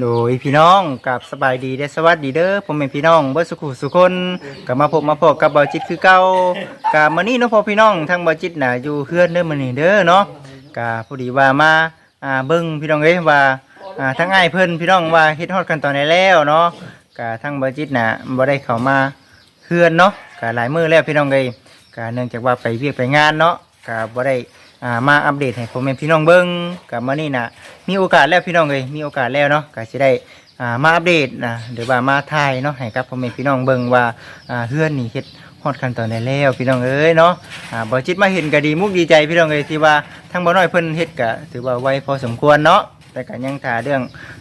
โดยพี่น้องกับสบายดีและสวัสดีเด้อผมเป็นพี่น้องเบิร์สุขุสุคนกับมาพบมาพบกับบอจิตคือเก่ากับมื้อนี้เนาะพอพี่น้องทั้งบอจิตน่ะอยู่เฮือนเด้อมื้อนี้เด้อเนาะกับพอดีว่ามาอ่าเบิ่งพี่น้องเอ้ยว่าอ่าทั้งไอ้เพิ่อนพี่น้องว่าเฮ็ดฮอดกันตอนไหนแล้วเนาะกับทั้งบอจิตน่ะบ่ได้เข้ามาเฮือนเนาะกับหลายมื้อแล้วพี่น้องเอ้ยกับเนื่องจากว่าไปเวียกไปงานเนาะกับบ่ได้ อ่ามาอัปเดตให้ผมเป็นพี่น้องเบิ้งกับมานี่นะมีโอกาสแล้วพี่น้องเลยมีโอกาสแล้วเนาะก็จะได้อ่ามาอัปเดตนะหรือว่ามาถ่ายเนาะให้กับผมเป็นพี่น้องเบิ้งว่าอ่าเฮือนนี่เฮ็ดฮอดขั้นตอนไหนแล้วพี่น้องเอ้ยเนาะอ่าบ่จิตมาเห็นก็ดีมุกดีใจพี่น้องเอ้ยที่ว่าทั้งบ่น้อยเพิ่นเฮ็ดก็ถือว่าไวพอสมควรเนาะแต่ก็ยังถ่าเรื่อง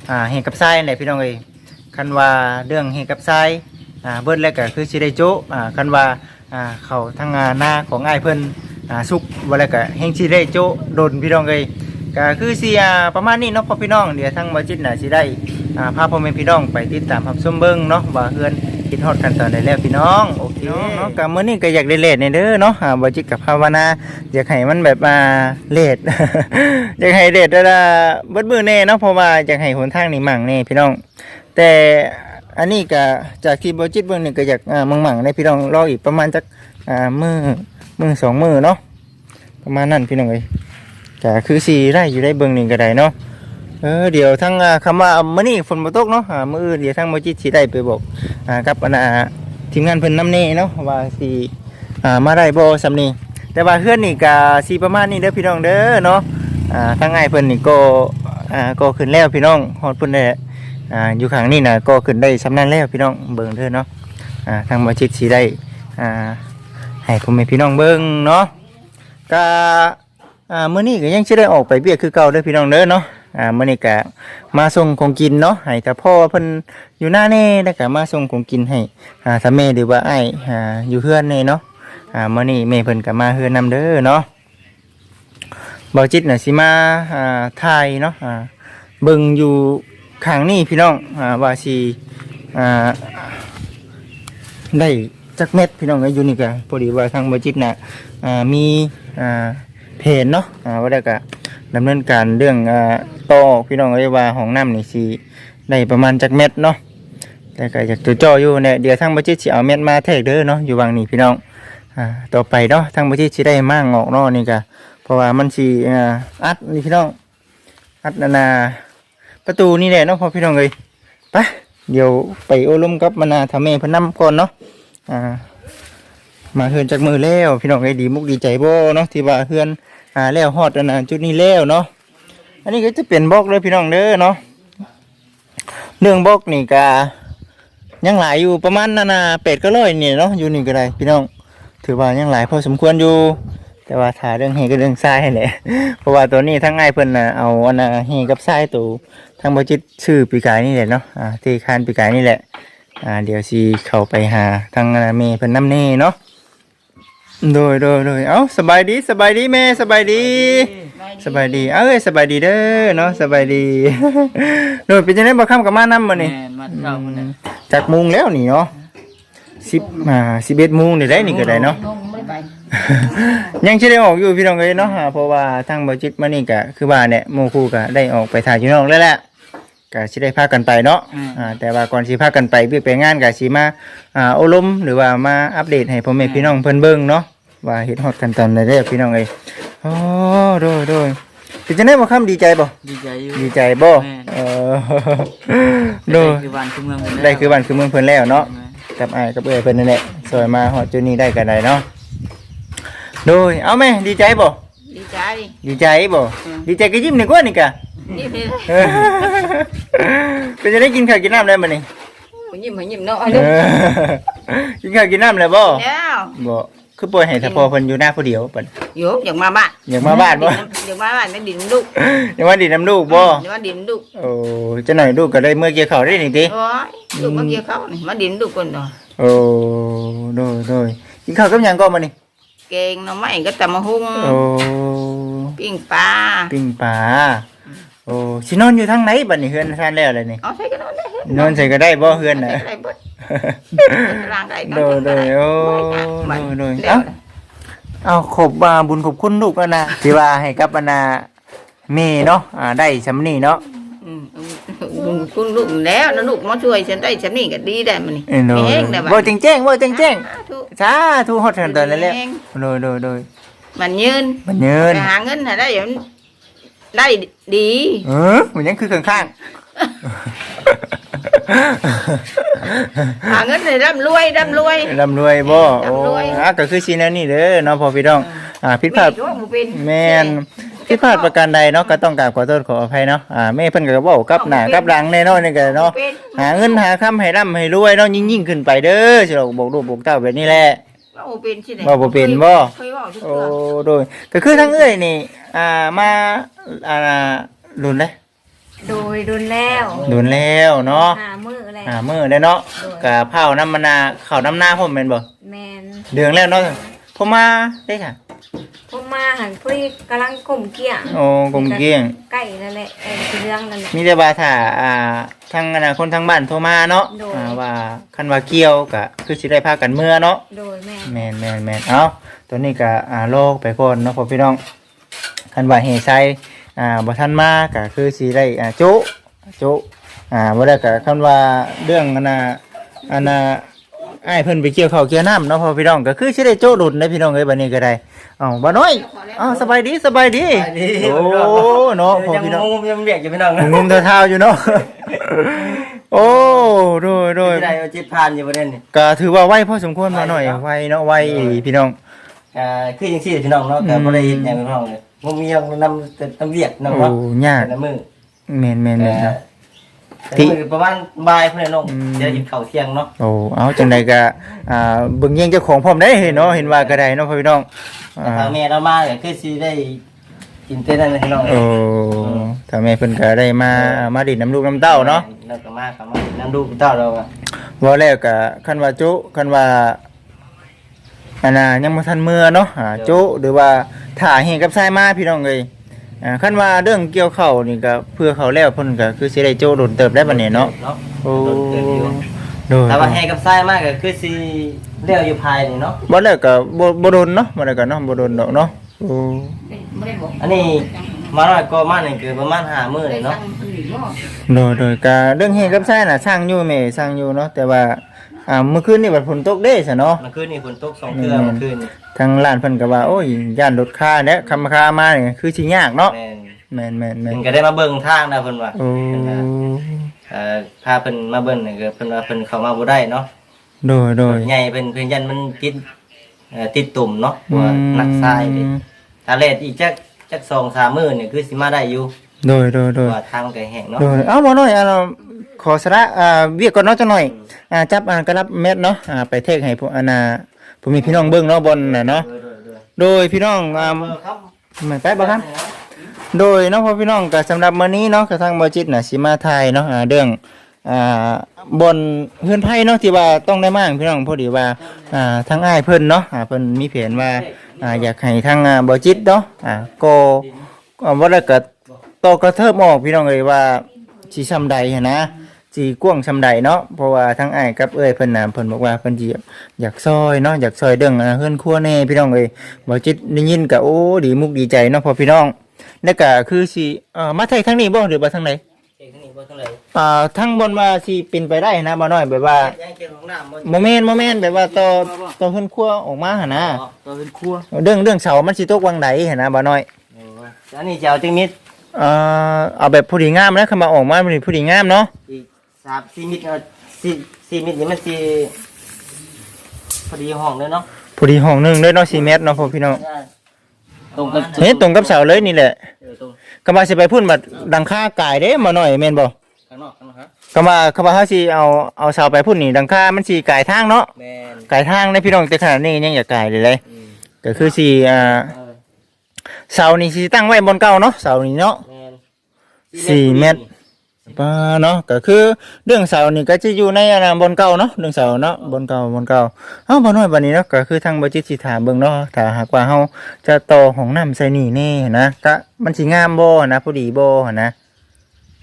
อ่าเฮ็ดกับทรายนี่นแหละพี่น้องเอ้ยคันว่าเรื่องเฮ็ดกับทรายอ่าเบิดแล้วก็คือสิได้โจะอ่าคันว่าอ่าเข้าทางอ่าหน้าของอ้ายเพิ่น อ่าสุกวันละก็แห่งสิได้โจะโดนพี่น้องเลยก็คือเสียประมาณนี้เนาะพ่อพี่น้องเดี๋ยวทั้งบาจิตน่ะสิได้อ่าพาพ่อแม่พี่น้องไปติดตามรับชมเบิ่งเนาะว่าเฮือนคิดฮอดกันตอนใดแล้วพี่น้องโอเคเนาะก็มื้อนี้ก็อยากได้เลทในเด้อเนาะอ่าบาจิตกับภาวนาอยากให้มันแบบมาเลท อยากให้เลทเวลาเบิดมื้อแน่เนาะเพราะว่าอยากให้หนทางนี่มั่งแน่พี่น้อง แต่อันนี้ก็จากที่บาจิตเบิ่งหนี่งก็อยากอ่ามั่งๆในพี่น้องรออีกประมาณจักอ่ามือ มือสองมือเนาะประมาณนั้นพี่น้องเอ้ยก็คือสีได้อยู่ได้เบิ่งนี่งก็ได้เนาะเออเดี๋ยวทั้งอ่าคำว่ามื้อนี้ฝนบ่ตกเนาะมื้ออื่นเดี๋ยวทั้งบ่จิตสิได้ไปบอกอ่ากับอันน่ะทีมงานเพิ่นนำแน่เนาะว่าสิอ่ามาได้บ่ซำนี้แต่ว่าเฮือนนี่ก็สิประมาณนี้เด้อพี่น้องเด้อเนาะอ่าทางอ้ายเพิ่นนี่ก็อ่าก็ขึ้นแล้วพี่น้องฮอดเพิ่นได้อ่าอยู่ข้างนี้น่ะก็ขึ้นได้สำนั้นแล้วพี่น้องเบิ่งเด้อเนาะอ่าทางบ่จิตสิได้อ่า ให้พ่อแม่พี่น้องเบิ่งเนาะก็อ่ามื้อนี้ก็ยังสิได้ออกไปเบียกคือเก่าเด้อพี่น้องเด้อเนาะอ่ามื้อนี้ก็มาส่งของกินเนาะให้ถ้าพ่อเพิ่นอยู่หน้าแน่แล้วก็มาส่งของกินให้อ่าถ้าแม่หรือว่าอ้ายอ่าอยู่เฮือนแน่เนาะอ่ามื้อนี้แม่เพิ่นก็มาเฮือนนํเด้อเนาะบาจิตน่ะสิมาอ่าถ่ายเนาะอ่าเบิ่งอยู่ข้างนี้พี่น้องอ่าว่าสิอ่าได้ จักเม็ดพี่น้องเอ้ยอยู่นี่ก็พอดีว่าทางเบาจิตน่ะอ่ามีอ่าเพจเนาะอ่าว่าได้ก็ดำเนินการเรื่องอ่าต่อพี่น้องเอ้ยว่าห้องน้ำนี่สิได้ประมาณจักเม็ดเนาะแต่ก็อยากตัวจ่ออยู่เนี่ยเดี๋ยวทางบัจิตสิเอาเม็ดมาแทกเด้อเนาะอยู่วางนี่พี่น้องอ่าต่อไปเนาะทางบัจิตสิได้มากงอกเนาะนี่ก็เพราะว่ามันสิอ่าอัดนี่พี่น้องอัดนานาประตูนี่แหละเนาะพอพี่น้องเอ้ยไปเดี๋ยวไปโอลุมกับมานาทำเมเพนนํก่อนเนาะ อ่า มาเฮือนจากมือแล้ว พี่น้องไอ้ดีมุกดีใจบ่เนาะที่ว่าเฮือนอ่าแล้วฮอดอันนะจุดนี้แล้วเนาะอันนี้ก็จะเป็นบล็อกเลยพี่น้องเด้อเนาะเรื่องบล็อกนี่ก็ยังหลายอยู่ประมาณนั่นน่ะเป็ดก็ร้อยนี่เนาะอยู่นี่ก็ได้พี่น้อง ถือว่ายังหลายพอสมควรอยู่ แต่ว่าถ่าเรื่องเฮก็เรื่องทรายแหละเพราะว่าตัวนี้ทั้งง่ายเพิ่นน่ะเอาอันนะเฮกับทรายตัวทั้งบจิตชื่อปีกายนี่แหละเนาะอ่าที่คานปีกายนี่แหละ อ่าเดี๋ยวสิเข้าไปหาทางอาเมย์เพิ่นน้ำเน่เนาะโดยโดยโดยเอ้าสบายดีสบายดีแม่สบายดีสบายดีเอ้ยสบายดีเด้อเนาะสบายดีโดยเป็นจังได๋บ่ค่ำกับมานำมื้อนี้แม่นมาเช้ามันน่ะจากโมุงแล้วนี่เนาะ10อ่า11โมงนี่ได้นี่ก็ได้เนาะงงไม่ไปยังสิได้ออกอยู่พี่น้องเอ้ยเนาะอ่าเพราะว่าทางบ่จิตมานี่ก็คือว่าเนี่ยหมู่คู่ก็ได้ออกไปถ่ายอยู่นอกแล้วแหละ ก็สิได้พากันไปเนาะอ่าแต่ว่าก่อนสิพากันไปเวียกไปงานก็สิมาอ่าอบรมหรือว่ามาอัปเดตให้พ่อแม่พี่น้องเพิ่นเบิ่งเนาะว่าเฮ็ดฮอดกันตอนใดเด้อพี่น้องเอ้ยโอ้โดยโดยเป็นจังได๋บ่คำดีใจบ่ดีใจอยู่ ดีใจบ่แม่เออโดได้ยคือบ้านคือเมืองเพิ่นได้คือบ้านคือเมืองเพิ่นแล้วเนาะ กับอ้ายกับเอ้ยเพิ่นนั่นแหละสวยมาฮอดจุดนี้ได้ก็ได้เนาะ โดย เอาแม่ดีใจบ่ ดีใจ ดีใจบ่ดีใจก็ยิ้มหนึ่งกว่านี่กะ นี่เลยเออเป็นจะได้กินข้าวกินน้ำได้มื้อนี้ยิ้มให้ยิ้มเนาะเออกินข้าวกินน้ำเลยบ่แล้วบ่คือปล่อยให้ถ้าพอเพิ่นอยู่หน้าผู้เดียวเปิ่นอยู่อยากมาบ้านอยากมาบ้านบ่อยากมาบ้านไม่ดินลูกอยากมาดีน้ำลูกบ่อยากมาดินลูกโอ้จะหน่อยลูกก็ได้เมื่อเกี่ยวข้าวได้นี่ติโอ้ยลูกมาเกี่ยวเขานี่มาดินลูกคนเนาะโอ้โดยโดยกินข้าวกับหยังก็มานี่เก่งเนาะไม่ก็ตำมะฮุ่งโอ้ปิ้งปลาปิ้งปลา โอ้สินอนอยู่ทางไหนบัดนี้เฮือนทานแล้วเลยนี่เอาใส่กันนอนได้นอนใส่ก็ได้บ่เฮือนน่ะใส่บดร่างได้โดยโดยโอ้โดยโดยเอ้าเอ้าเอาขอบอ่าบุญขอบคุณลูกแล้วนะที่ว่าให้กับอนาเมเนาะอ่าได้สำนี่เนาะอืมคุณคุณลูกแล้วนะลูกมาช่วยฉันได้ฉันนี่ก็ดีได้มันนี่เออโดมียแห้งได้บ่จริงแจ้งบ่จริงแจ้งทุกสาธุฮอดทันตอนนั้นแหละมีห้งโดยโดยโดยมันยืนมันเยินไปหาเงินหาได้อย่าง ได้ดีเออมันยังคือข้างหาเงินให้ร่ำรวยร่ำรวยๆร่ำรวยบ่โอ้ร่ำรวยอะก็คือสิแนวนี้เด้อเนาะพ่อพี่น้อง อ่าผิดพลาด มีโรคบ่เป็นแม่นผิดพลาดประการใดเนาะก็ต้องกราบขอโทษขออภัยเนาะอ่าแม่เพิ่นก็เว้ากับหน้ากับหลังแน่นอนนี่ก็เนาะ เป็นหาเงินหาคำให้ร่ำให้รวยเนาะยิ่งๆขึ้นไปเด้อสิเราบอกลูกบอกเต้าแบบนี้แหละ ว่าบ่เป็นสิได้ว่าบ่เป็นบ่ เคยเว้าทุกโอ้เทื่อโดยก็คือทั้งเอ้ยนี่อ่ามาอ่ารุ่นเลยโดยรุนแล้วรุ่นแล้วเนาะหามืออะไรอ่ามื้อได้เนาะกะเผาน้ำมะนาวข้าวน้ำหน้าผมแม่นบ่แมนเดืองแล้วเนาะผมมาได้ค่ะพวก มาหันพวกกำลังกลมเกี่ยงโอ้กลมเกลี้ยงใกล้นั่นแหละไอ้คือเรื่องนั่นแหละ มีแต่ว่าถ้าอ่าทางอนาคนทางบ้านโทรมาเนาะโดย อ่าว่าคันว่าเกี่ยวก็คือสิได้พากันเมื่อเนาะ โดยแม่แม่นแม่นแม่นเอาตัวนี้ก็อ่าโลกไปก่อนเนาะพ่อพี่น้องคันว่าเฮไซอ่าบ่ทันมาก็คือสิได้อ่าจุจุอ่าบ่ได้ก็คันว่าเรื่องอันน่ะอันน่ะอ้ายเพิ่นไปเกี่ยวข้าวเกี่ยวน้ำเนาะพ่อพี่น้องก็คือสิได้โจุดุนได้พี่น้องเอ้ยบัดนี้ก็ได้ เอ้าบ่น้อยเอ้าสบายดีสบายดีสบายดี โอ้เนาะพ่อยังพี่น้องงงยังเรียกอยู่พี่น้องงมเท้าๆอยู่เนาะโอ้โดยโดยที่ได้เอาจิตผ่านอยู่ประเด็นนี่ก็ถือว่าไวพอสมควรมาหน่อยไวเนาะไวอีหลีพี่น้องอ่าคือยังซี่พี่น้องเนาะแต่บ่ได้เฮ็ดหยังพี่น้องเลยงงยังนำแต่นำเรียกนำโอ้เนาะยากแต่ละมื้อแม่นแม่นแม่นครับ แต่มื้อประมาณบ่ายเพิ่นน้องอืม จะกินข้าวเที่ยงเนาะโอ้เอาจังใดก็อ่าเบิ่งแย่งเจ้าของพร้อมได้เนาะเห็นว่าก็ได้เนาะพ่อพี่น้องอ่าแต่ทางแม่เรามาก็คือสิได้กินเต้นนั่นพี่น้องโอ้ถ้าแม่เพิ่นก็ได้มามาดินน้ำลูกน้ำเต้าเนาะ แล้วก็มาก็มาน้ำดูเต้าเราอะว่าแล้วก็คันว่าจุคันว่าอันน่ะยังบ่ทันเมื่อเนาะอ่าจุหรือว่าถ่าเฮกับทรายมาพี่น้องเอ้ย อ่าคันว่าเรื่องเกี่ยวข้าวนี่ก็เพื่อเขาแล้วเพิ่นก็คือสิได้โจโดนเติบได้บัดนี้เนาะเนาะโอ้โดนเกินอยู่โดยแต่ว่าให้กับทรายมากก็คือสิเลี้ยวอยู่ภายนี่เนาะบ่แล้วก็บ่บ่โดนเนาะบ่แล้วก็เนาะบ่โดนดอกเนาะโอ้ไม่ได้บอกอันนี้มาน้อยก็มานี่คือประมาณ5มื้อได้นี่สั่เนาะงคนอื่นบ่โดยโดยก็เรื่องเฮ็ดกับทรายน่ะสร้างอยู่แม่สร้างอยู่เนาะแต่ว่า อ่าเมื่อคืนนี่บัดฝนตกเด้ซะเนาะ เมื่อคืนนี่ฝนตกสองเทื่อเมื่อคืนนี่ทางร้านเพิ่นก็ว่าโอ้ยย่านลดค่าและคำค่ามานี่คือสิยากเนาะแม่นแม่นแม่นแม่เพิ่นนก็ได้มาเบิ่งทางนะเพิ่นว่าโอ้เพิ่นว่าเอ่อพาเพิ่นมาเบิ่งนี่ก็เพิ่นว่าเพิ่นเข้ามาบ่ได้เนาะโดยโดยใหญ่เพิ่นเพิ่นยันมันติดเอ่อติดตุ่มเนาะเพราะว่านักทรายดิถ้าเลดอีกจักจัก2 3มื้อนี่คือสิมาได้อยู่ โดยโดยเพโดราะยว่าทางมันก็แห้งเนาะ โดยเอาบ่น้อยอ่าเราขอสระอ่าเวียกก่อนเนาะจังหน่อยอ่าจับอ่ากระลับเม็ดเนาะอ่าไปเทคให้พวกอานาผมมีพี่น้องเบิ่งเนาะบนน่ะเนาะโดยๆโดยพี่น้องอ่าๆครับไม่ไปบ่ครับ โดยเนาะพ่อพี่น้องก็สำหรับมื้อนี้เนาะกระทั่งบ่จิตน่ะสิมาถ่ายเนาะอ่าเรื่องอ่าบนเฮือนไผเนาะที่ว่าต้องได้มาพี่น้องพอดีว่าอ่าทางอ้ายเพิ่นเนาะอ่าเพิ่นมีแผนว่าอ่าอยากให้ทางอ่าบ่จิตเนาะอ่าก็อ่าบ่ได้ก็ ตอกระเทิบออกพี่น้องเอ้ยว่าสิซำใดหันนะสิกว้างซำใดเนาะเพราะว่าทางอ้ายกับเอ้ยเพิ่นน่ะเพิ่นบอกว่าเพิ่นสิอยากซอยเนาะอยากซอยเรื่องอ่าเฮือนครัวแน่พี่น้องเอ้ยบ่จิตได้ยินก็โอ้ดีมุกดีใจเนาะพ่อพี่น้องแล้วก็คือสิเอ่อมาไทยทางนี้บ่หรือว่าทางไหนเก่งนี่บ่เท่าไหร่อ่าทางบนว่าสิเป็นไปได้นะบ่น้อยแบบว่ายังเก่งของน้ำบ่โมเมนต์โมเมนต์แบบว่าต่อต่อเพิ่นครัวออกมาหั่นนะอ๋อตัวเป็นครัวเรื่องเรื่องเสามันสิตกวังใดหั่นนะบ่น้อยโอ้ยอันนี้จะเอาจังมิด เอ่อเอาแบบผู้ดีงามนะคำว่าออกมาเป็นผู้ดีงามเนาะอีก3 4มิดเอา4 4มิดนี่มันสิพอดีห้องเลยเนาะผู้ดีห้องหนึงด้วยเนาะ4เมตรเนาะพ่อพี่น้องตรงกับเฮ็ดตรงกับเสาเลยนี่แหละเออตรงก็ว่าสิไปพุ่นบัดดังค่ากายเด้บ่น้อยแม่นบ่ข้างนอกข้างนอกฮะก็ว่าก็ว่าเฮาสิเอาเอาเสาไปพุ่นนี่ดังค่ามันสิกายทางเนาะแม่นกายทางในพี่น้องแต่ขนาดนี้ยังอยากกายเลยเลยอืมก็คือสิอ่า เออ เสานี่สิตั้งไว้บนเก่าเนาะเสานี่เนาะแม่นสี่เมตรป้าเนาะก็คือเรื่องเสานี่ก็จะอยู่ในอนนาบนเก่าเนาะเรื่องเสาเนาะบนเก่าบนเก่าเอ้าบ่น้อยบัดนี้เนาะก็คือทางบ่จิตสิถามเบิ่งเนาะถ้าหากว่าเฮาจะต่อของน้ำใส่นี่แน่นะก็มันสิงามบ่นะพอดีบ่หั่นนะ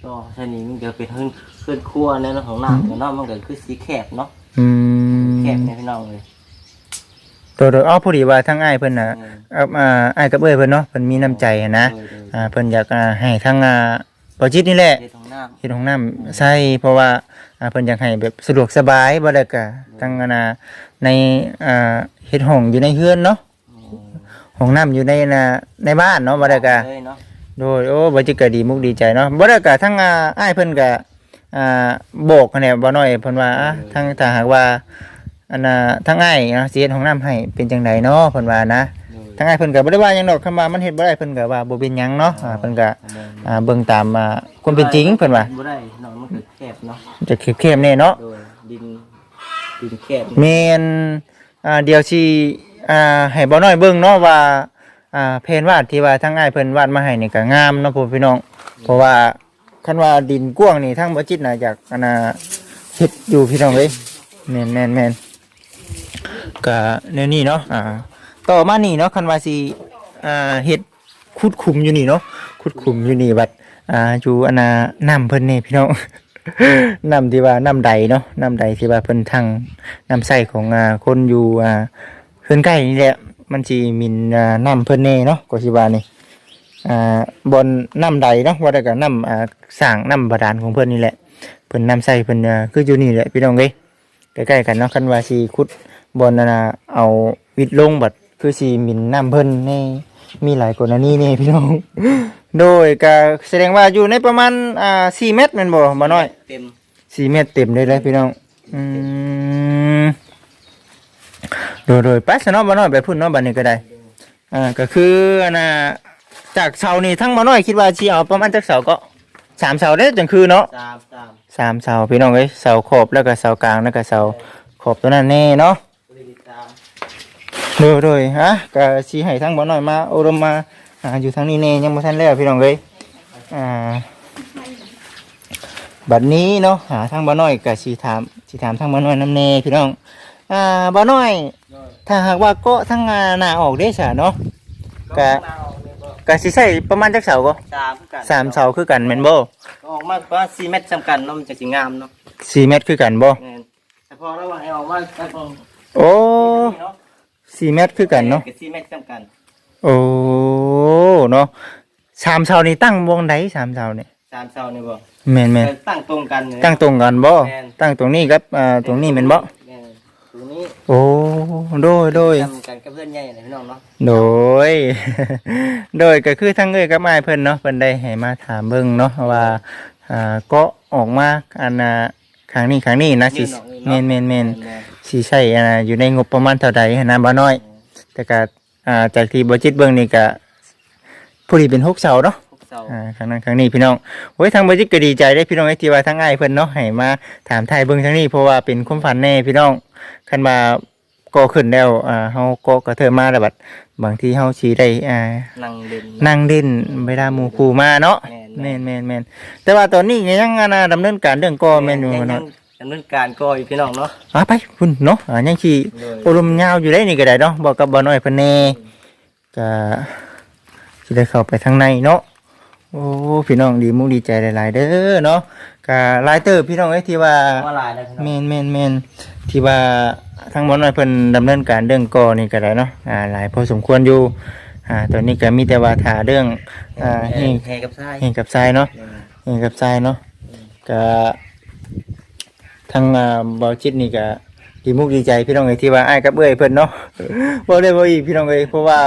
ก็ใช่นี่มันก็เป็นขึ้นขึ้นครัวในเรื่องของน้ำเนาะมันก็คือสีแคบเนาะอืมแคบในพี่น้องเลย ตัวเด้ออ้อพอดีว่าทางอ้ายเพิ่นน่ะอืมเอาอ่าอ้ายกับเอ้ยเพิ่นเนาะเพิ่นมีน้ำใจหั้นนะเออเอออ่าเพิ่นอยากอ่าให้ทางอ่าบ่จิตนี่แหละ เฮ็ดของน้ำ เฮ็ดห้องน้ำใช่เพราะว่าอ่าเพิ่นอยากให้แบบสะดวกสบายบ่ได้ก็ตั้งอนาในอ่าเฮ็ดห้องอยู่ในเฮือนเนาะห้องน้ำอยู่ในน่ะในบ้านเนาะบ่ได้ก็เลยเนาะโดยโอ้บ่จิตก็ดีมุกดีใจเนาะบ่ได้ก็ทั้งอ่าอ้ายเพิ่นก็อ่าบอกกันแหน่บ่น้อยเพิ่นว่าอะทั้งถ้าหากว่า อันน่ะทั้งอ้ายเนาะสิเฮ็ดห้องน้ำให้เป็นจังไดเนาะเพิ่นว่านะโดยทั้งอ้ายเพิ่นก็บ่ได้ว่าหยังดอกคำว่ามันเฮ็ดบ่ได้เพิ่นก็ว่าบ่เป็นหยังเนาะอ่าเพิ่นก็อ่าเบิ่งตามอ่าความเป็นจริงเพิ่นว่าบ่ได้เนาะมันคือแคบเนาะจะเข้มๆแน่เนาะ โดยดินดินแคบแม่นอ่าเดี๋ยวสิอ่าให้บ่น้อยเบิ่งเนาะว่าอ่าเพนวาดที่ว่าทั้งอ้ายเพิ่นวาดมาให้นี่ก็งามเนาะพ่อพี่น้อง เพราะว่าคันว่าดินกว้างนี่ทั้งบ่จิตน่ะอยากอันน่ะเฮ็ดอยู่พี่น้องเอ้ยแม่นแม่นแม่น ก็แนวนี้เนาะอ่าต่อมานี่เนาะคันว่าสิอ่าเฮ็ดขุดขุมอยู่นี่เนาะขุดขุมอยู่นี่บัดอ่าอยู่อันน่ะน้ำเพิ่นนี่พี่น้อง น้ำที่ว่าน้ำใดเนาะน้ำใดที่ว่าเพิ่นทางน้ำใส่ของอ่าคนอยู่อ่าเพิ่นใกล้นี่แหละมันสิมินอ่าน้ำเพิ่นแน่เนาะก็สิว่านี่อ่าบนน้ำใดเนาะว่าแต่ก็น้ำอ่าสร้างน้ำบาดาลของเพิ่นนี่แหละเพิ่นน้ำใส่เพิ่นอ่าคืออยู่นี่แหละพี่น้องเอ้ย ใกล้ๆกันเนาะคันว่าสิขุดบนนั่นน่ะเอาวิดลงบัดคือสิมินน้ำเพิ่นนี่มีหลายกว่านี้นี่พี่น้อง โดยก็แสดงว่าอยู่ในประมาณอ่า4เมตรแม่นบ่บ่น้อยเต็มสี่เมตรเต็มเลยเลยพี่น้องอืมโดยโดยไปสนอมาน้อยไปพุ่นเนาะบัดนี้ก็ได้อ่าก็คืออันน่ะจากเสานี่ทั้งมาน้อยคิดว่าสิเอาประมาณจักเสาก็สามเสาได้จังคือเนาะตามตาม สามเสาพี่น้องเอ้ยเสาขอบแล้วก็เสากลางแล้วก็เสาขอบตัวนั้นแน่เนาะโดยโดยฮะก็สิให้ทั้งบ่น้อยมาอรมมาอ่าอยู่ทางนี้แน่ยังบ่ทันแล้วพี่น้องเอ้ยอ่าบัดนี้เนาะหาทางบ่น้อยก็สิถามสิถามทางบ่น้อยนำแน่พี่น้องอ่าบ่น้อย ถ้าหากว่าเก็ทางอ่าหน้าออกได้ซะเนาะกะ ก็สิใช้ประมาณจักเสาก็สามกันสามเสาคือกันแม่นบ่ออกมาประมาณ4เมตรสำคัญเนาะมันจะสิงามเนาะสี่เมตรคือกันบ่แม่นแต่พอระหว่างให้ออกมาก็ต้องโอ้เนาะสี่เมตรคือกันเนาะก็4เมตรสำคัญโอ้เนาะสามเสานี่ตั้งวงใดสามเสานี่สามเสานี่บ่แม่นแม่นเออตั้งตรงกันเนี่ยตั้งตรงกันบ่แม่นตั้งตรงนี้กับอ่าตรงนี้แม่นบ่แม่ นตรงนี้โอ้โดยโดยทำกันกับเพื่อนใหญ่นะพี่น้องเนาะโดยโดยก็คือทั้งเอ้ยกับอ้ายเพิ่นเนาะเพิ่นได้ให้มาถามเบิ่งเนาะว่าอ่าก็ออกมาอันน่ะครั้งนี้ครั้งนี้นะสิยื่นออกเลยแม่เนาะนแม่นแม่นแม่นสิใช้อ่าอยู่ในงบประมาณเท่าใดหั้นนะบ่น้อย แต่ก็อ่าจากที่บ่จิตเบิ่งนี่ก็ผู้ที่เป็นหกเสาเนาะพวกเสาอ่าครั้งนั้นครั้งนี้พี่น้องโอ้ยทางบ่จิตก็ดีใจได้พี่น้องไอ้ที่ว่าทั้งอ้ายเพิ่นเนาะให้มาถามไทยเบิ่งทางนี้เพราะว่าเป็นความฝันแน่พี่น้อง คันมาก่อขึ้นแล้วอ่าเฮาก็กระเทิมมาแล้วบัดบางทีเฮาสิได้อ่านั่งเล่นนั่งเล่นเวลาหมู่ครูมาเนาะแม่แม่นนแม่นแม่นแต่ว่าตอนนี้ยังอ่านะดำเนินการเรื่องก่อแม่นอยู่ยังเนาะดำเนินการก่ออยู่พี่น้องเนาะอะไปคุณเนาะอ่ายังสิโดยอารมณ์ยาวอยู่ได้นี่ก็ได้เนาะบอกกับบ่น้อยเพิ่นแน่ก็สิได้เข้าไปทางในเนาะ โอ้พี่น้องดีมุกดีใจหลายๆเด้อเนาะก็หลายเติบพี่น้องเอ้ยที่ว่าว่าหลายแล้วพี่น้องแม่นแม่นแม่นที่ว่าทางบ่น้อยเพิ่นดำเนินการเรื่องก่อนี่ก็ได้เนาะอ่าหลายพอสมควรอยู่อ่าตอนนี้ก็มีแต่ว่าถาเรื่องอ่าแห่เฮงแห่กับทรายเฮงกับทรายเนาะแม่นเฮงกับทรายเนาะก็ทางอ่าเบาจิตนี่ก็ดีมุกดีใจพี่น้องเอ้ยที่ว่าอ้ายกับเอ้ยเพิ่นเนาะ บ่ได้บ่อีกพี่น้องเอ้ยเพราะว่า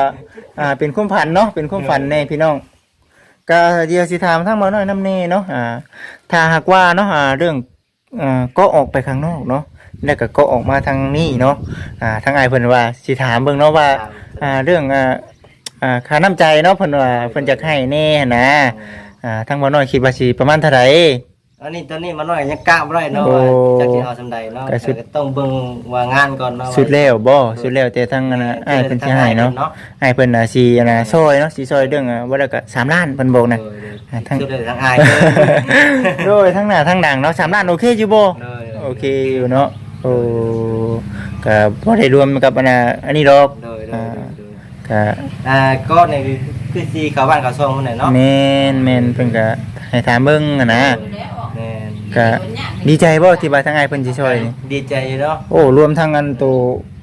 อ่าเป็นความฝันเนาะเป็นความฝันแน่พี่น้อง ก็เดี๋ยวสิถามทั้งบ่น้อยน้ำเน่เนาะอ่าถ้าหากว่าเนาะอ่าเรื่องอ่าก็ออกไปข้างนอกเนาะแล้วก็ก็ออกมาทางนี้เนาะอ่าทางไอ้ายเพิ่นว่าสิถามเบิ่งเนาะว่าอ่าเรื่องอ่าอ่าค่าน้ำใจเนาะเพิ่นว่าเพิ่นจะให้แน่นะอ่าทางบ่น้อยคิดว่าสิประมาณเท่าไหร่ อันนี้ตอนนี้มาหน่อยยังกะบ่ได้เนาะโอ้ว่าจะสิเอาสำใดเนาะก็สุดก็ต้องเบิ่งว่างานก่อนเนาะสุดแล้วบ่สุดแล้วแต่ทางอันน่ะอ้ายเพิ่นสิให้เนาะอ้ายเพิ่นน่ะสิอันน่ะซอยเนาะสิซอยเรื่องอ่าว่าแล้วก็3ล้านเพิ่นบอกนะอ่าทั้งสุดเลยทั้งอายโดยทั้งหน้าทั้งดังเนาะ3ล้านโอเคอยู่บ่เลยโอเคอยู่เนาะโอ้ก็บ่ได้รวมกับอันน่ะอันนี้ดอกเลยเลยอ่าเลยก็อ่าก็ในคือสีเขาบ้านเขาช่องคนไหนเนาะแม่นแม่นเพิ่นก็ให้ถามเบิ่งอะนะแม่น ก็ดีใจบ่ที่ว่าทางอ้ายเพิ่นสิช่วยนี่ดีใจเนาะโอ้รวมทั้งอันตัว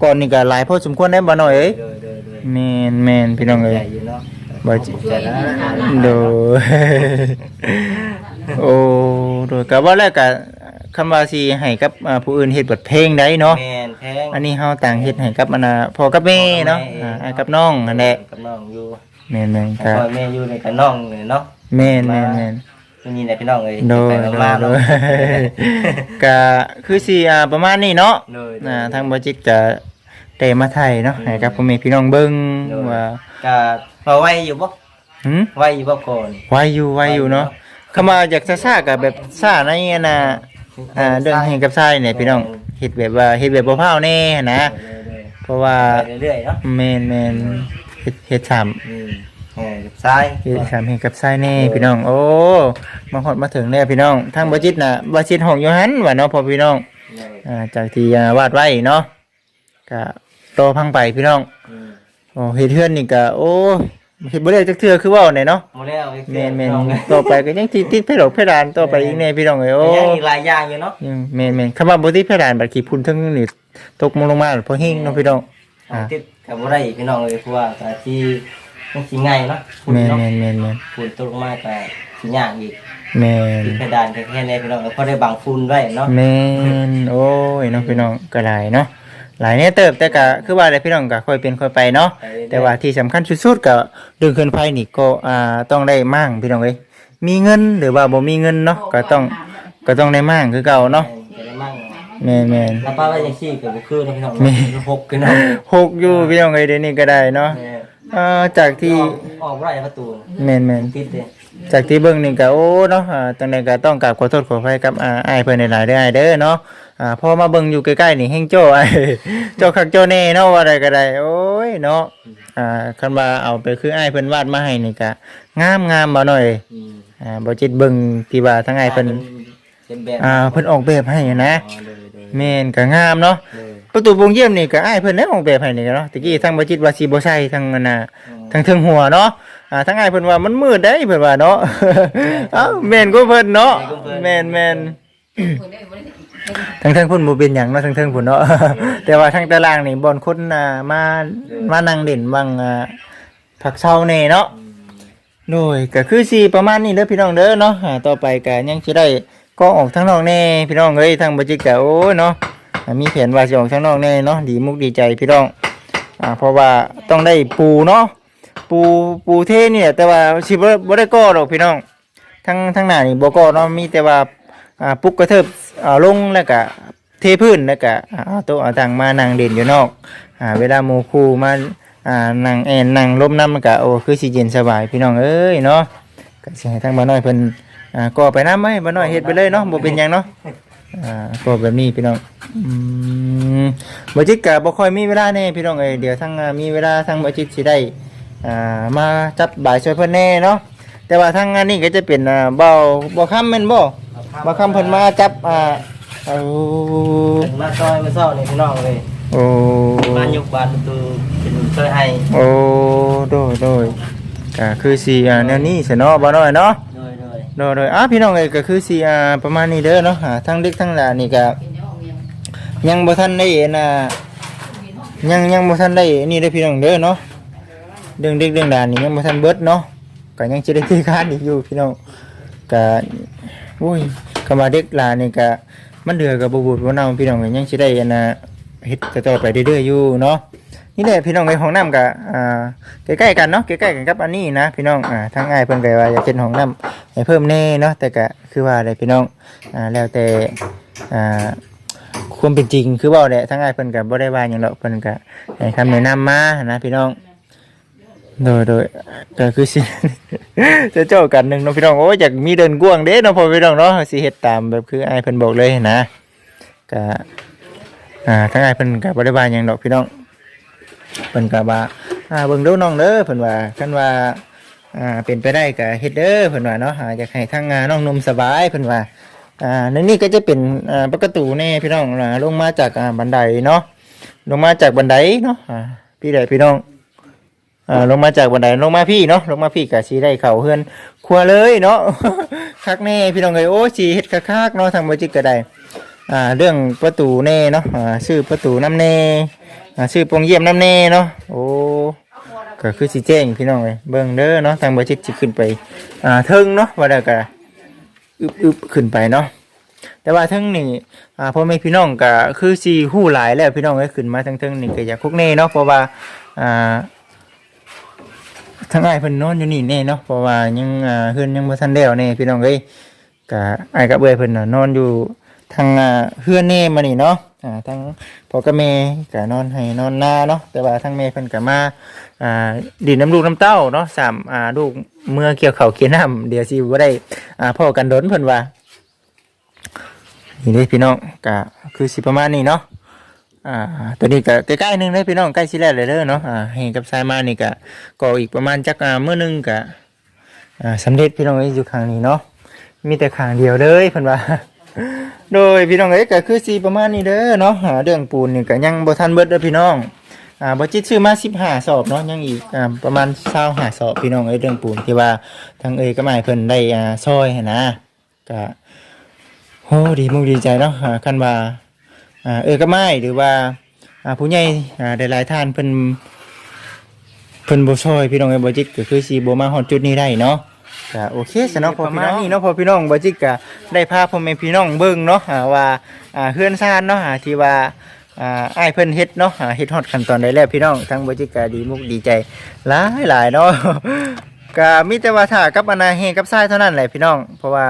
ก่อนนี่ก็หลายพอสมควรได้บ่น้อยเอ้ยเลยเลยเลยแม่นแม่นพี่น้องเอ้ยใจอยู่เนาะบ่จิใจนะโดย โอ้โดยก็ว่าแล้วก็คำว่าสิให้กับอ่าผู้อื่นเฮ็ดบทเพลงได้เนาะแม่นแพงอันนี้เฮาต่างเฮ็ดให้กับอันน่ะพ่อกับแม่เนาะอ่าอ้ายกับน้องนั่นแหละกับน้องอยู่แม่นๆคพ่รับอแม่อยู่ในกับน้องนี่เนาะแม่นแม่นแม่น นี่แหละพี่น้องเอ้ยโดยไปโดยมาโดเนาะ ยก็คือสิอ่าประมาณนี้เนาะโดยอ่าทางบ่จิตก็ได้มาไทยเนาะให้กับพ่อแม่พี่น้องเบิ่งโดย ว่าก็พอไหวอยู่บ่หึไหวอยู่บ่ก่อน ไวอยู่ไวอยู่เนาะคำว่าอยากจะซ่าก็แบบซ่าในอันน่ะอ่าเรื่องให้กับทรายเนี่ยพี่น้องเฮ็ดแบบว่าเฮ็ดแบบบ่พาวแน่นะเรื่อยเพราะว่าๆไปเรื่อยๆเนาะแม่นแม่นเฮ็ดเฮ็ดสาม อืมเออซ้ายเฮ็ดสามเฮ็ดกับทรายแน่พี่น้อง โอ้ มาฮอดมาถึงแล้วพี่น้อง ทางบ่จิตน่ะบ่จิตห้องอยู่หันว่าเนาะพ่อพี่น้องอ่าจากที่อ่าวาดไว้เนาะก็โตพังไปพี่น้องอืมโอ้เฮ็ดเฮือนนี่ก็โอ้เฮ็ดบ่ได้จักเทื่อคือเว้าเนี่ยเนาะหมดแล้วอีกแม่นแม่นพี่องเอ้ยต่อไปก็ยังติดติดเพดอกเพดานต่อไปอีกแน่พี่น้องเอ้ยโอ้ ยังอีกหลายอย่างอยู่เนาะยังแม่นแม่นคำว่าบ่ติดเพดานบัดขี้พุ่นทั้งนี่ตกลงลงมาพอเฮงเนาะพี่น้อง อ่า ติดกับบ่ได้พี่น้องเลยเพราะว่าก็ที่ มันสิง่ายเนาะฝุ่นแม่นเนาะแม่นแม่นแม่นฝุ่นตกลงมาก็สิยากอีกแม่นติดเพดานแค่ๆนี้พี่น้องก็พอได้บังฝุ่นไว้เนาะแม่นโอ้ยเนาะพี่น้องก็หลายเนาะหลายเนี่ยเติบแต่ก็คือว่าอะไรพี่น้องก็ค่อยเป็นค่อยไปเนาะไปเรื่อยๆแต่ว่าที่สำคัญสุดๆก็เรื่องเกินไฟนี่ก็อ่าต้องได้มั่งพี่น้องเอ้ยมีเงินหรือว่าบ่มีเงินเนาะก็ต้องก็ต้องได้มั่งคือเก่าเนาะจะได้มั่งแม่นแม่นแล้วป้าว่าจังซี่ก็บ่คือเนาะพี่น้องแม่หกพี่น้องหกอยู่พี่น้องเอ้ยเดี๋ยวนี้ก็ได้เนาะแม่เอ่อจากที่ออกออกบ่ได้ประตูแม่นแม่นติดเด้จากที่เบิ่งนี่ก็โอ้เนาะอ่าจังไดก็ต้องกราบขอโทษขออภัยกับอ่าอ้ายเพิ่นหลายๆเด้ออ้ายเด้อเนาะอ่าพอมาเบิ่งอยู่ใกล้ๆนี่แฮงโจ้อ้ายเจ้าคักเจ้าแน่เนาะว่าได้ก็ได้โอ้ยเนาะอ่าคันว่าเอาไปคืออ้ายเพิ่นวาดมาให้นี่ก็งามๆบ่หน่อยอืมอ่าบ่จิตเบิ่งที่ว่าทั้งอ้ายเพิ่นเป็นแบบอ่าเพิ่นออกแบบให้นะ อ๋อเลยเลย แม่นก็งามเนาะเลย ประตูโปงเยี่ยมนี่ก็อ้ายเพิ่นได้ออกแบบให้นี่ก็เนาะตะกี้ทั้งบ่จิตว่าสิบ่ใช่ทั้งอันน่ะทั้งเทิงหัวเนาะอ่าทั้งไอ้ายเพิ่นว่ามันมืดได้เพิ่นว่าเนาะ เอ้าแม่นก็เพิ่นเนาะแม่นแม่นทั้งเทิงเพิ่นบ่เป็นหยังเนาะทั้งเทิงเพิ่นเนาะ แต่ว่าทั้งตารางนี่บ่อนคนอ่ามามานั่งเล่นบางอ่าผักเช้าแน่เนาะ โดยก็คือสิประมาณนี้เด้อพี่น้องเด้อเนาะอ่าต่อไปก็ยังสิได้ก็ออกทั้งนอกแน่พี่น้องเอ้ยทางบ่จิกก็โอ้ยเนาะอ่า มีแผนว่าสิออกทั้งนอกแน่เนาะดีมุกดีใจพี่น้องอ่าเพราะว่าต้องได้ปูเนาะปูปูเทเนี่ย แต่ว่าสิบ่บ่ได้ก่อดอกพี่น้องทั้งทั้งหน้านี่บ่ก่อเนาะมีแต่ว่าอ่าปุกกระเทิบอ่าลงแล้วก็เทพื้นแล้วก็อ่าเอาโต๊ะเอาตังมานั่งเด่นอยู่นอกอ่าเวลาหมู่คู่มาอ่านั่งแอนนั่งลมน้ำมันก็โอ้คือสิเย็นสบายพี่น้องเอ้ยเนาะก็สิให้ทางบ้านน้อยเพิ่นอ่าก่อไปน้ำไหมบ้านน้อยเฮ็ดไปเลยเนาะบ่เป็นหยังเนาะ อ่าก่อแบบนี้พี่น้องอืมบ่จิตก็บ่ค่อยมีเวลาแน่พี่น้องเอ้ยเดี๋ยวทางอ่ามีเวลาทางบ่จิตสิได้อ่ามาจับบ่ายช่วยเพิ่นแน่เนาะแต่ว่าทางงานนี้ก็จะเป็นอ่าเบาบ่ค้ำแม่นบ่บ่ค้ำเพิ่นมาจับอ่าเอาเป็นมาซอยมาซ่อนี่พี่น้องเลยโอ้บ้านยกบ้านประตูเป็นช่วยให้โอ้โดยโดยก็คือสิอ่าแนวนี้ซะเนาะบ่น้อยเนาะ โดยโดยอะพี่น้องเอ้ยก็คือสิอ่าประมาณนี้เด้อเนาะอ่าทั้งเด็กทั้งหลานนี่ก็ยังบ่ทันได้เห็นอ่ายังยังบ่ทันได้นี่เด้อพี่น้องเด้อเนาะเรื่องเด็กเรื่องหลานนี่ยังบ่ทันเบิดเนาะก็ยังสิได้ที่ค้านอีกอยู่พี่น้องก็โอ้ยคำว่าเด็กหลานนี่ก็มันเดือกับบ่บูดบ่เน่าพี่น้องก็ยังสิได้อันน่ะเฮ็ดต่อไปเรื่อยๆอยู่เนาะ นี่แหละพี่น้องในห้องน้ำก็อ่าใกล้ๆกันเนาะใกล้ๆกันกับอันนี้นะพี่น้องอ่าทางอ้เพิ่นก็ว่าอยากเป็นห้องน้ำให้เพิ่มแน่เนาะแต่ก็คือว่าอะไรพี่น้องอ่าแล้วแต่อ่าความเป็นจริงคือว่าแหละทั้งไอ้เพิ่นก็บ่ได้ว่าหยังดอกเพิ่นก็ให้คำแนะนำมานะพี่น้องโดยโดยก็คือสิจะเจ้ากันหนึ่งเนาะพี่น้องโอ้ยอยากมีเดินกว้างเด้เนาะพอพี่น้องเนาะสิเฮ็ดตามแบบคือไอ้เพิ่นบอกเลยนะก็อ่าทั้งไอ้เพิ่นก็บ่ได้ว่าหยังดอกพี่น้อง เพิ่นก็ว่าอ่าเบิ่งดูน้องเด้อเพิ่นว่าคันว่าอ่าเป็นไปได้ก็เฮ็ดเด้อเพิ่นว่าเนาะอ่าอยากให้ทางงานน้องนมสบายเพิ่นว่าอ่าในนี้ก็จะเป็นอ่าประตูแน่พี่น้องอ่าลงมาจากอ่าบันไดเนาะลงมาจากบันไดเนาะอ่าพี่ได้พี่น้องอ่าลงมาจากบันไดลงมาพี่เนาะลงมาพี่ก็สิได้เข้าเฮือนครัวเลยเนาะคักแน่พี่น้องเอ้ยโอ้สิเฮ็ดคักๆเนาะทางบ่จิตก็ได้อ่าเรื่องประตูแน่เนาะอ่าชื่อประตูน้ำแน่ อ่าชื่อโปงเยี่ยมน้ำแน่เนาะโอ้ก็คือสิแจ้งพี่น้องเลยเบิ่งเด้อเนาะทางบริษัทสิขึ้นไปอ่าเทิงเนาะว่าได้ก็อึบๆขึ้นไปเนาะแต่ว่าทั้งนี้อ่าพ่อแม่พี่น้องก็คือสิฮู้หลายแล้วพี่น้องเอ้ยขึ้นมาทั้งเทิงนี่ก็อยากคุกแน่เนาะเพราะว่าอ่าทั้งไอ้เพิ่นนอนอยู่นี่แน่เนาะเพราะว่ายังอ่าเฮือนยังบ่ทันแล้วแน่พี่น้องเอ้ยก็อ้กับเอื้อยเพิ่นน่ะนอนอยู่ทางอ่าเฮือนแน่มานี่เนาะ อ่าทั้งพ่อกับแม่ก็นอนให้นอนนาเนาะแต่ว่าทั้งแม่เพิ่นก็มาอ่าดินน้ำลูกน้ำเต้าเนาะสามอ่าลูกเมื่อเกี่ยวเขาเกี่ยวน้ำเดี๋ยวสิบ่ได้อ่าพ่อกันดนเพิ่นว่านี่เด้พี่น้องก็คือสิประมาณนี้เนาะอ่าตัวนี้ก็ใกล้ๆนึงเด้พี่น้องใกล้สิแล้วเลยเด้อเนาะอ่าให้กับสายมานี่ก็ก็อีกประมาณจักอ่ามื้อหนึงก็อ่าสำเร็จพี่น้องอยอยู่ข้างนี้เนาะมีแต่ข้างเดียวเลยเพิ่นว่า โดยพี่น้องเอ้ยก็คือสิประมาณนี้เด้อเนาะอ่าเรื่องปูนนี่ก็ยังบ่ทันเบิดเด้อพี่น้องอ่าบจิตซื้อมาสิบห้าสอบเนาะยังอีกอ่าประมาณเศร้าหาสอบพี่น้องเอ้ยเรื่องปูนที่ว่าทางเอ้ยก็หมายเพิ่นได้อ่าซอยหั้นนะก็โหดีมุกดีใจเนาะอ่าคันว่าอ่าเอ้ยก็ไม่หรือว่าอ่าผู้ใหญ่อ่าหลายๆท่านเพิ่นเพิ่นบ่ซอยพี่น้องเอ้ยบ่จิตก็คือสิบ่มาฮอดจุดนี้ได้เนาะ ก็โอเคซะเนาะพอพี่น้องนี่เนาะพอพี่น้องบ่จิตก็ได้พาพ่อแม่พี่น้องเบิ่งเนาะอ่าว่าอ่าเฮือนซ่านเนาะอ่าที่ว่าอ่าอ้ายเพิ่นเฮ็ดเนาะอ่าเฮ็ดฮอดขั้นตอนได้แล้วพี่น้องทั้งบริการดีมุกดีใจหลายหลายเนาะ ก็มีแต่ว่าถ้ากับอนาเฮกับทรายเท่านั้นแหละพี่น้อง เพราะว่า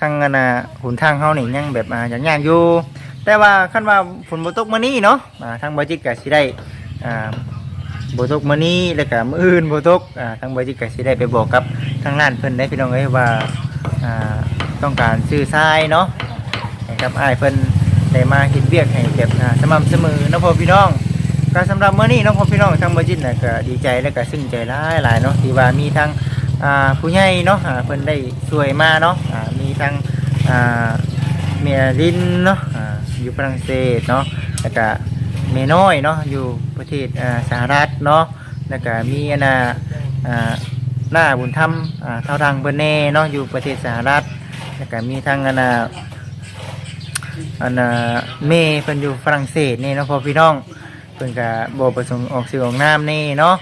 ทางอนาหุนทางเฮานี่ยังแบบอ่ายังยากอยู่ แต่ว่าคันว่าฝนบ่ตกมื้อนี้เนาะอ่าทางบริการสิได้อ่าบ่ตกมื้อนี้แล้วก็มื้ออื่นบ่ตกอ่าทางบริการสิได้ไปบอกกับ ทางร้านเพิ่นได้พี่น้องเอ้ยว่าอ่าต้องการซื้อทรายเนาะให้กับอ้ายเพิ่นได้มาเห็นเวียกให้แบบอ่าสม่ำเสมอเนาะพ่อพี่น้องก็สำหรับมื้อนี้เนาะพ่อพี่น้องทางบริจิตน่ะก็ดีใจและก็ซึ้งใจหลายหลายเนาะที่ว่ามีทั้งอ่าผู้ใหญ่เนาะอ่าเพิ่นได้ช่วยมาเนาะอ่ามีทั้งอ่าเมียลินเนาะอ่าอยู่ฝรั่งเศสเนาะแล้วก็เมน้อยเนาะอยู่ประเทศอ่าสหรัฐเนาะแล้วก็มีอันน่ะอ่า หน้าบุญธรรมอ่าเท่าทางเบอร์เน่เนาะอยู่ประเทศสหรัฐแล้วก็มีทั้งอันน่ะอันน่ะเมย์เพิ่นอยู่ฝรั่งเศสนี่เนาะพอพี่น้องเพิ่นก็บ่ประสงค์ออกสื่อออกนามนี่เนาะ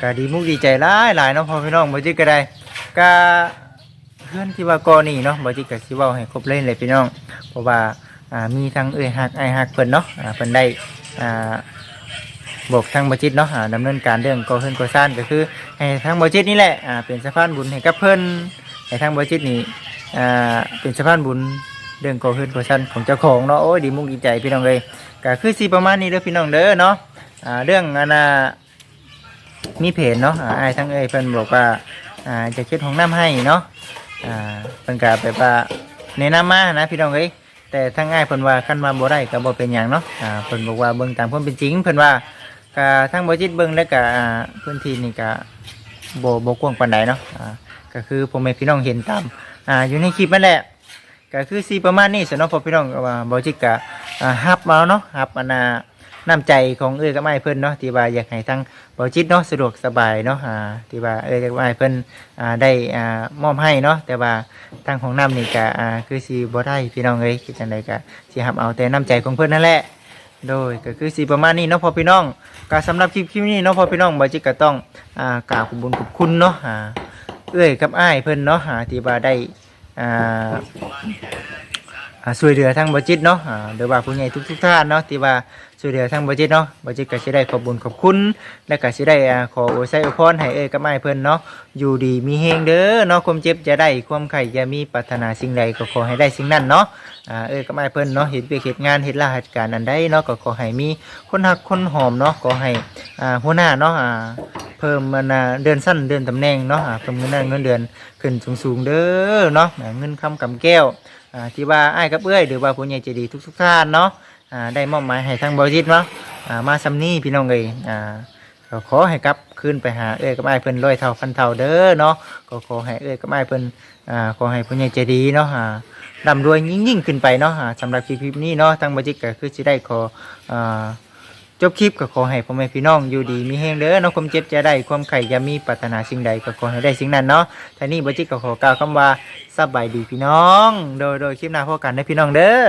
ก็ดีมุกดีใจหลายหลายเนาะพอพี่น้องบ่จิกก็ได้ก็เพื่อนที่ว่ากอนี่เนาะบ่จิกก็สิเว้าให้ครบเลยเลยพี่น้อง เพราะว่าอ่ามีทั้งเอ้ยฮักไอฮักเพิ่นเนาะอ่าเพิ่นได้อ่า บอกทางบจิตเนาะอ่าดำเนินการเรื่องก่อเฮือนก่อสร้างก็คือให้ทางบจิตนี่แหละอ่าเป็นสะพานบุญให้กับเพิ่นให้ทางบจิตนี่อ่าเป็นสะพานบุญเรื่องก่อขึ้นก่อชั้นของเจ้าของเนาะโอ้ยดีมุกดีใจพี่น้องเลยก็คือสีประมาณนี้เด้อพี่น้องเด้อเนาะอ่าเรื่องอันน่ะมีเพจเนาะอ่าอ้ทั้งเอ้ยเพิ่นบอกว่าอ่าจะคิดของน้ำให้เนาะอ่าเพิ่นก็แบบว่าแนะนำมานะพี่น้องเอ้ยแต่ทั้งอ้ายเพิ่นว่าคันว่าบ่ได้ก็บ่เป็นหยังเนาะอ่าเพิ่นบอกว่าเบิ่งตามความเป็นจริงเพิ่นว่า ก็ทั้งบ่จิตเบิ่งแล้วก็อ่าพื้นที่นี่ก็บ่บ่กว้างปานใดเนาะอ่าก็คือพ่อแม่พี่น้องเห็นตามอ่าอยู่ในคลิปนั่นแหละก็คือสีประมาณนี้สำหรับพ่อพี่น้องว่าบจิกกะอ่าฮับมาเนาะฮับอันน่ะน้ำใจของเอ้ยกับไม้เพิ่นเนาะที่ว่าอยากให้ทั้งบอจิตเนาะสะดวกสบายเนาะอ่าที่ว่าเอ้ยกับไม้เพิ่นอ่าได้อ่ามอบให้เนาะแต่ว่าทางของน้ำนี่ก็อ่าคือสีบ่ได้พี่น้องเอ้ยคือจังไดก็สิฮับเอาแต่น้ำใจของเพิ่นนั่นแหละ โดยก็คือสีประมาณนี้เนาะพ่อพี่น้องก็สำหรับคลิปคลิปนี้เนาะพ่อพี่น้องบาจิกก็ต้องอ่ากราวขอบคุญขอบคุณเนาะอ่าเอ้ยกับอ้ายเพิ่นเนาะอ่าที่ว่าได้อ่าอ่าช่วยเหลือทางบาจิตเนาะอ่าหรือว่าผู้ใหญ่ทุกทุกๆท่านเนาะที่ว่า ช่วยเหลือทางบัจิตเนาะบัจิตก็สิได้ขอบุญขอบคุณและก็สิได้อ่าขออวยไสอวยพรให้เอ้ยกับไม้เพิ่นเนาะอยู่ดีมีเฮงเด้อเนาะความเจ็บจะได้ความไข่จะมีปรารถนาสิ่งใดก็ขอให้ได้สิ่งนั้นเนาะอ่าเอ้ยกับไม้เพิ่นเนาะเห็นเปียกเหตุงานเห็นราชการอันใดเนาะก็ขอให้มีคนหักคนหอมเนาะขอให้อ่าหัวหน้าเนาะอ่าเพิ่มมันอ่าเดือนสั้นเดือนตำแหน่งเนาะอ่าเพิ่มเงินเดือนเงินเดือนขึ้นสูงๆเด้อเนาะอ่าเงินคำกำแก้วอ่าที่ว่าไอ้ายกับเอ้ยหรือว่าผู้ใหญ่ใจดีทุกทุกๆท่านเนาะ ได้มอบหมายให้ทางบริษัทเนาะมาซำนี้พี่น้องเลยอ่าก็ขอให้กลับคืนไปหาเอื้อยกับไอ้เพิ่นร้อยเท่าพันเท่าเด้อเนาะก็ขอให้เอื้อยกับไอ้เพิ่นอ่าขอให้ผู้ใหญ่ใจดีเนาะอ่าร่ำรวยยิ่งยิ่งขึ้นไปเนาะสำหรับคลิปนี้เนาะทางบริษัทก็คือจะได้ขออ่าจบคลิปก็ขอให้พ่อแม่พี่น้องอยู่ดีมีเฮงเด้อเนาะความเจ็บจะได้ความไข่ยามีปรารถนาสิ่งใดก็ขอให้ได้สิ่งนั้นเนาะท่านี้บริษัทก็ขอกล่าวคำว่าสบายดีพี่น้อง โดยโดยคลิปหน้าพบกันนะพี่น้องเด้อ